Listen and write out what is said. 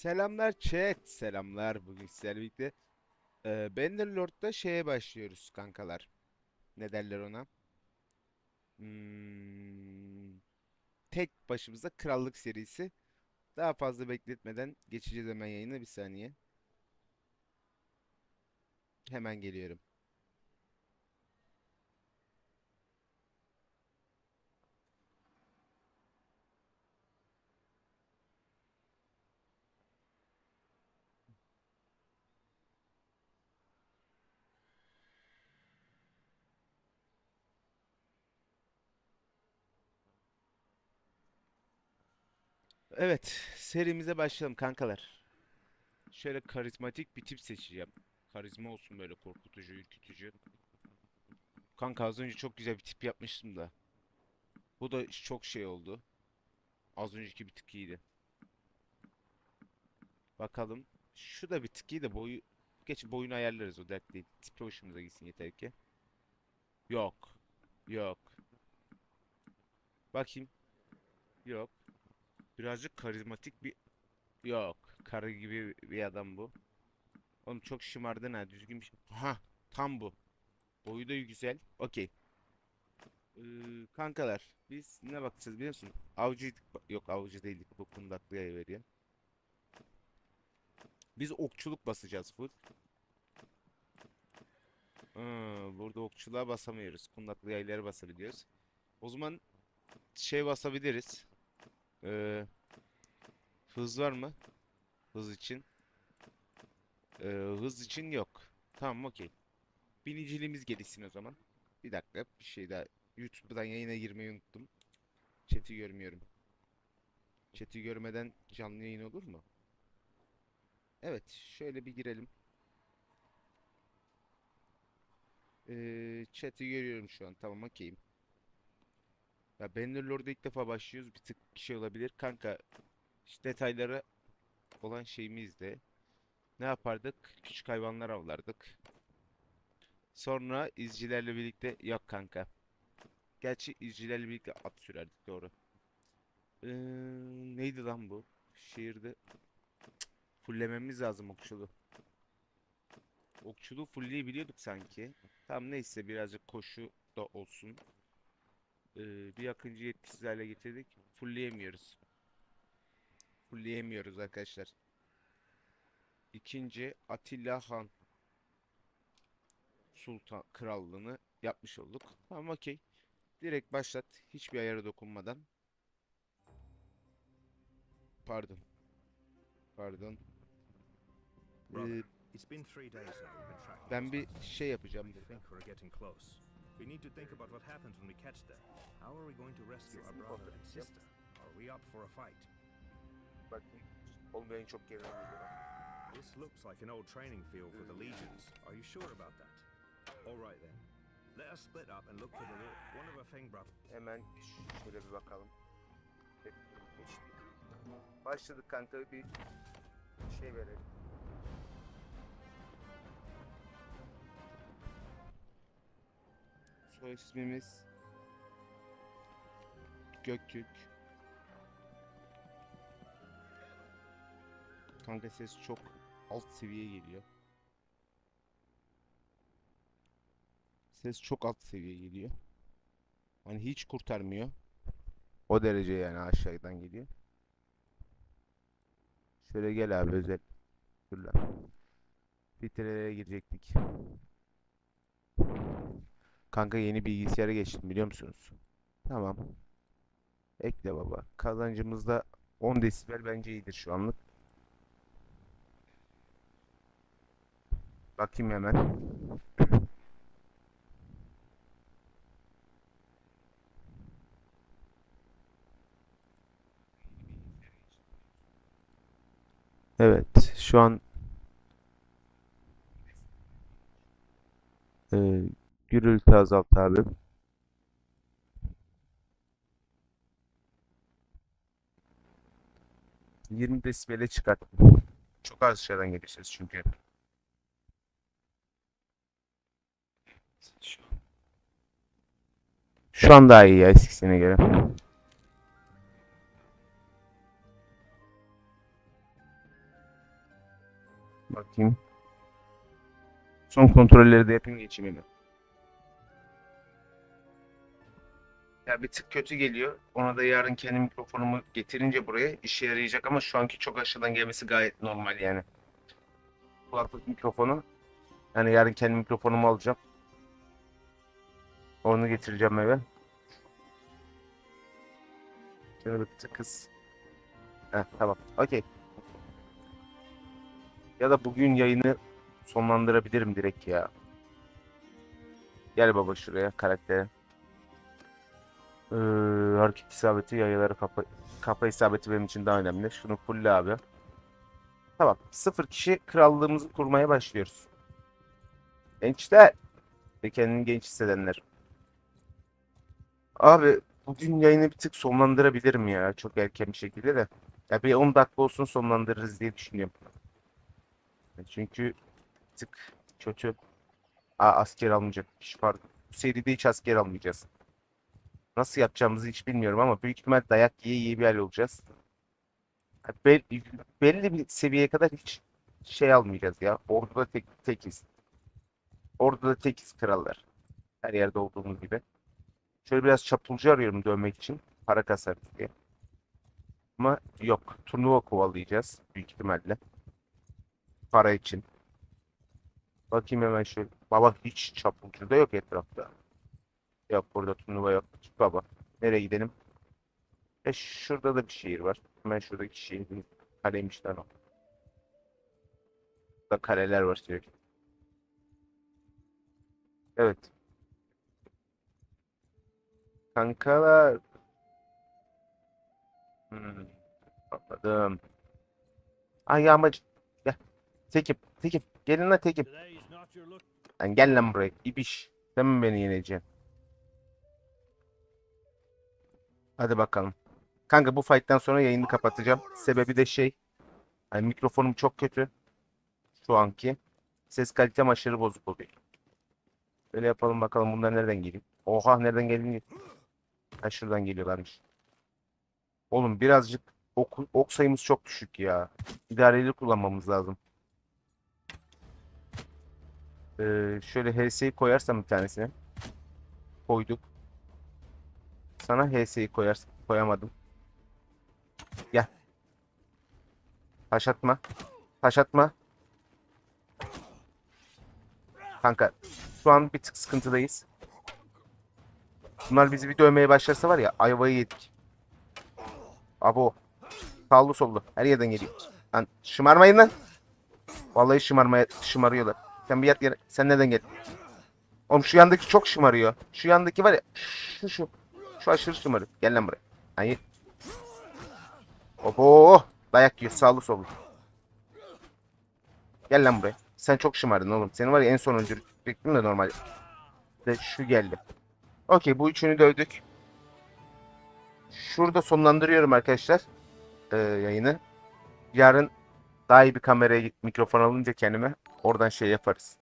Selamlar chat. Selamlar. Bugün sizlerle birlikte e, Bannerlord'da şeye başlıyoruz kankalar. Ne derler ona? Hmm, tek başımıza krallık serisi. Daha fazla bekletmeden geçeceğiz hemen yayına bir saniye. Hemen geliyorum. Evet, serimize başlayalım kankalar. Şöyle karizmatik bir tip seçeceğim. Karizma olsun böyle korkutucu, ürkütücü. Kanka az önce çok güzel bir tip yapmıştım da. Bu da çok şey oldu. Az önceki bir tık iyiydi. Bakalım. Şu da bir tık iyi de boyu... Geç boyunu ayarlarız o dert değil. Tipi hoşumuza gitsin yeter ki. Yok. Yok. Bakayım. Yok. Birazcık karizmatik bir... Yok. Karı gibi bir adam bu. Oğlum çok şımardın ha. Düzgün bir şey. Ha, tam bu. Boyu da güzel. Okey. Ee, kankalar biz ne bakacağız biliyor musun? Avcıydık. Yok avcı değildik. Bu kundaklıya veriyor. Biz okçuluk basacağız full. Aa, burada okçuluğa basamıyoruz. Kundaklı yayları basabiliyoruz. O zaman şey basabiliriz. Ee, hız var mı? Hız için. Ee, hız için yok. Tamam okey. Biniciliğimiz gelişsin o zaman. Bir dakika bir şey daha. YouTube'dan yayına girmeyi unuttum. Chat'i görmüyorum. Chat'i görmeden canlı yayın olur mu? Evet şöyle bir girelim. Ee, chat'i görüyorum şu an. Tamam okeyim. Ya Bannerlord'a ilk defa başlıyoruz. Bir tık şey olabilir. Kanka işte detayları olan şeyimizde ne yapardık? Küçük hayvanlar avlardık. Sonra izcilerle birlikte yok kanka. Gerçi izcilerle birlikte at sürerdik doğru. Ee, neydi lan bu? Şehirde fullememiz lazım okçulu. Okçuluğu fullleyebiliyorduk sanki. Tamam neyse birazcık koşu da olsun. Ee, bir yakıncı etkisiz hale getirdik. Fullleyemiyoruz. Fullleyemiyoruz arkadaşlar. İkinci Atilla Han Sultan Krallığını yapmış olduk. Tamam okey. Direkt başlat. Hiçbir ayara dokunmadan. Pardon. Pardon. Ee, ben bir şey yapacağım We burada. think we're getting close. We need to think about what happens when we catch them. How are we going to rescue our brother and sister? Are we up for a fight? Bak olmayan çok geri This looks like an old training field for the legions. Are you sure about that? All right then. Let us split up and look for the one of our Feng brothers. Hemen şöyle bir bakalım. Başladık kanka bir şey verelim. Soy ismimiz Göktürk. Kanka ses çok alt seviye geliyor. Ses çok alt seviye geliyor. Hani hiç kurtarmıyor. O derece yani aşağıdan geliyor. Şöyle gel abi özel. Lan. Filtrelere girecektik. Kanka yeni bilgisayara geçtim biliyor musunuz? Tamam. Ekle baba. Kazancımız da 10 desibel bence iyidir şu anlık. Bakayım hemen. Evet, şu an e, gürültü azalt abi. Yirmi desibele çıkart. Çok az dışarıdan geliyor çünkü. Şu an daha iyi ya eskisine göre. Bakayım. Son kontrolleri de yapayım geçeyim hemen. Ya bir tık kötü geliyor. Ona da yarın kendi mikrofonumu getirince buraya işe yarayacak ama şu anki çok aşağıdan gelmesi gayet normal yani. Kulaklık mikrofonu. Yani yarın kendi mikrofonumu alacağım. Onu getireceğim eve. Şöyle bir tık kız. Heh, tamam. Okey. Ya da bugün yayını sonlandırabilirim direkt ya. Gel baba şuraya karaktere. Ee, hareket isabeti yayları kafa, kafa isabeti benim için daha önemli. Şunu full abi. Tamam. Sıfır kişi krallığımızı kurmaya başlıyoruz. Gençler. Ve kendini genç hissedenler. Abi bugün yayını bir tık sonlandırabilirim ya. Çok erken bir şekilde de. Ya bir 10 dakika olsun sonlandırırız diye düşünüyorum. Çünkü bir tık kötü. Aa asker almayacakmış pardon. Bu seride hiç asker almayacağız. Nasıl yapacağımızı hiç bilmiyorum ama büyük ihtimal dayak yiye yiye bir hal olacağız. Belli bir seviyeye kadar hiç şey almayacağız ya. Orduda tek tekiz. Orduda tekiz krallar. Her yerde olduğumuz gibi. Şöyle biraz çapulcu arıyorum dövmek için. Para kasarız diye. Ama yok. Turnuva kovalayacağız büyük ihtimalle. Para için. Bakayım hemen şöyle. Baba hiç çapulcu da yok etrafta. Yok burada turnuva yok. Git baba. Nereye gidelim? E şurada da bir şehir var. Hemen şuradaki şehrin kaleymiş lan o. Burada kaleler var sürekli. Evet. Kankalar. Hmm. Anladım. Ay yağmacı. Gel. Tekim. Tekim. Gelin lan look. Lan gel lan buraya. İbiş. Sen mi beni yeneceksin? Hadi bakalım. Kanka bu fight'tan sonra yayını kapatacağım. Sebebi de şey. Hani mikrofonum çok kötü. Şu anki. Ses kalitem aşırı bozuk oluyor. Böyle yapalım bakalım bunlar nereden geliyor. Oha nereden geldiğini. Ha şuradan geliyorlarmış. Oğlum birazcık ok, ok sayımız çok düşük ya. İdareli kullanmamız lazım. Ee, şöyle HS'yi koyarsam bir tanesine. Koyduk. Sana HS'yi koyarsam koyamadım. Gel. Taş atma. Taş atma. Kanka şu an bir tık sıkıntıdayız. Bunlar bizi bir dövmeye başlarsa var ya ayvayı yedik. Abo. Sağlı sollu. Her yerden geliyor. Lan şımarmayın lan. Vallahi şımarmaya şımarıyorlar. Sen bir yat yere. Sen neden geldin? Oğlum şu yandaki çok şımarıyor. Şu yandaki var ya. Şu şu. Şu aşırı şımarıyor. Gel lan buraya. Hayır. Oho. Dayak yiyor sağlı sollu. Gel lan buraya. Sen çok şımardın oğlum. Seni var ya en son öldürecektim de normal. De şu geldi. Okey bu üçünü dövdük. Şurada sonlandırıyorum arkadaşlar. Ee, yayını. Yarın daha iyi bir kameraya mikrofon alınca kendime oradan şey yaparız.